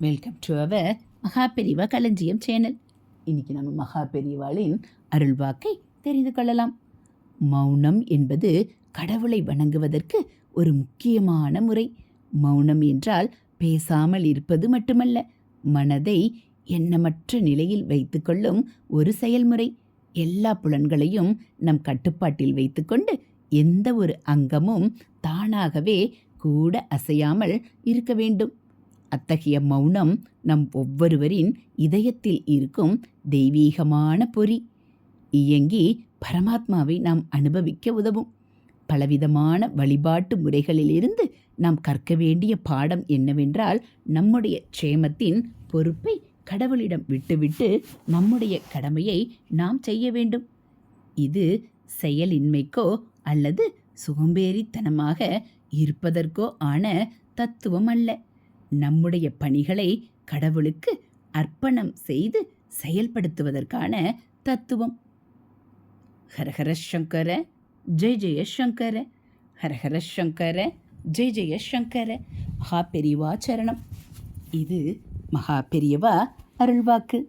Welcome to our மகா களஞ்சியம் channel இன்னைக்கு நம்ம மகா பெரிவாளின் அருள்வாக்கை தெரிந்து கொள்ளலாம். மௌனம் என்பது கடவுளை வணங்குவதற்கு ஒரு முக்கியமான முறை. மௌனம் என்றால் பேசாமல் இருப்பது மட்டுமல்ல மனதை எண்ணமற்ற நிலையில் வைத்துக்கொள்ளும் ஒரு செயல்முறை. எல்லா புலன்களையும் நம் கட்டுப்பாட்டில் வைத்துக்கொண்டு எந்த ஒரு அங்கமும் தானாகவே கூட அசையாமல் இருக்க வேண்டும். அத்தகைய மௌனம் நம் ஒவ்வொருவரின் இதயத்தில் இருக்கும் தெய்வீகமான பொறி. இயங்கி பரமாத்மாவை நாம் அனுபவிக்க உதவும். பலவிதமான வழிபாட்டு முறைகளிலிருந்து நாம் கற்க வேண்டிய பாடம் என்னவென்றால் நம்முடைய க்ஷேமத்தின் பொறுப்பை கடவுளிடம் விட்டுவிட்டு நம்முடைய கடமையை நாம் செய்ய வேண்டும். இது செயலின்மைக்கோ அல்லது சோம்பேறித்தனமாக இருப்பதற்கோ ஆன தத்துவம் அல்ல. நம்முடைய பணிகளை கடவுளுக்கு அர்ப்பணம் செய்து செயல்படுத்துவதற்கான தத்துவம். ஹரஹர சங்கர ஜெய் ஜெய சங்கர ஹரஹர சங்கர ஜெய் ஜெய சங்கர. மகா பெரியவா சரணம். இது மகா பெரியவா அருள்வாக்கு.